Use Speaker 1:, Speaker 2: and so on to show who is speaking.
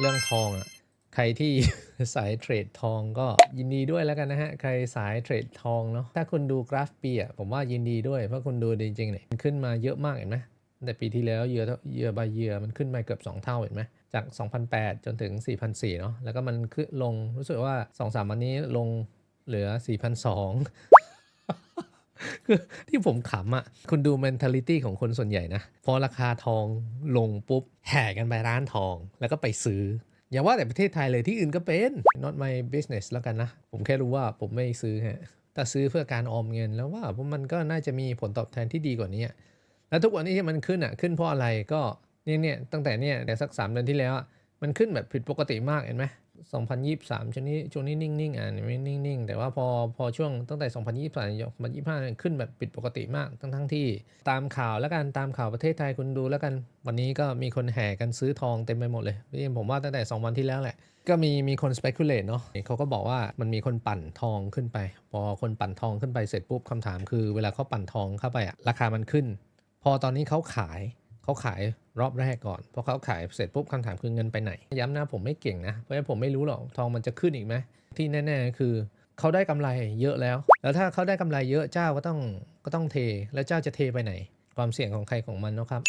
Speaker 1: เรื่องทองอะใครที่สายเทรดทองก็ยินดีด้วยแล้วกันนะฮะ ใครสายเทรดทองเนาะถ้าคุณดูกราฟปีอะผมว่ายินดีด้วย เพราะคุณดูจริงๆเนี่ยมันขึ้นมาเยอะมากเห็นไหมแต่ปีที่แล้วเยอะเยอะบายเยอมันขึ้นมาเกือบ 2 เท่าเห็นไหมจาก 2,008 จนถึง 4,004เนาะแล้วก็มันขึ้นลงรู้สึกว่า 2-3 วันนี้ลงเหลือ 4,002คือ ที่ผมขำอะ่ะ คุณดู mentality ของคนส่วนใหญ่นะ พอราคาทองลงปุ๊บ แห่กันไปร้านทอง แล้วก็ไปซื้อ อย่าว่าแต่ประเทศไทยเลยที่อื่นก็เป็น not my business แล้วกันนะ ผมแค่รู้ว่าผมไม่ซื้อฮะแต่ซื้อเพื่อการออมเงินแล้วว่ามันก็น่าจะมีผลตอบแทนที่ดีกว่านี้ แล้วทุกวันนี้ที่มันขึ้นอะ ขึ้นเพราะอะไรก็เนี่ยเนี่ยตั้งแต่เนี่ยเดี๋ยวสักสามเดือนที่แล้วมันขึ้นแบบผิดปกติมากเห็นไหม 2023 ช่วงนี้ช่วงนี้นิ่งๆอะไม่นิ่งๆ แต่ว่าพอพอช่วงตั้งแต่ 2023 2025 ขึ้นแบบผิดปกติมากทั้งทั้งที่ตามข่าวแล้วกันตามข่าวประเทศไทยคุณดูแล้วกัน วันนี้ก็มีคนแห่กันซื้อทองเต็มไปหมดเลยพี่ผมว่าตั้งแต่ 2 วันที่แล้วแหละ ก็มีมีคน speculate เนาะเขาก็บอกว่ามันมีคนปั่นทองขึ้นไป พอคนปั่นทองขึ้นไปเสร็จปุ๊บคำถามคือ เวลาเขาปั่นทองเข้าไปอะราคามันขึ้น พอตอนนี้เขาขาย เขาขายรอบแรกก่อนพอเขาขายเสร็จปุ๊บคำถามคือเงินไปไหน ย้ำนะผมไม่เก่งนะ เพราะฉะนั้นผมไม่รู้หรอกทองมันจะขึ้นอีกไหมที่แน่ๆคือเขาได้กำไรเยอะแล้ว แล้วถ้าเขาได้กำไรเยอะเจ้าก็ต้องก็ต้องเท แล้วเจ้าจะเทไปไหน ความเสี่ยงของใครของมันนะครับ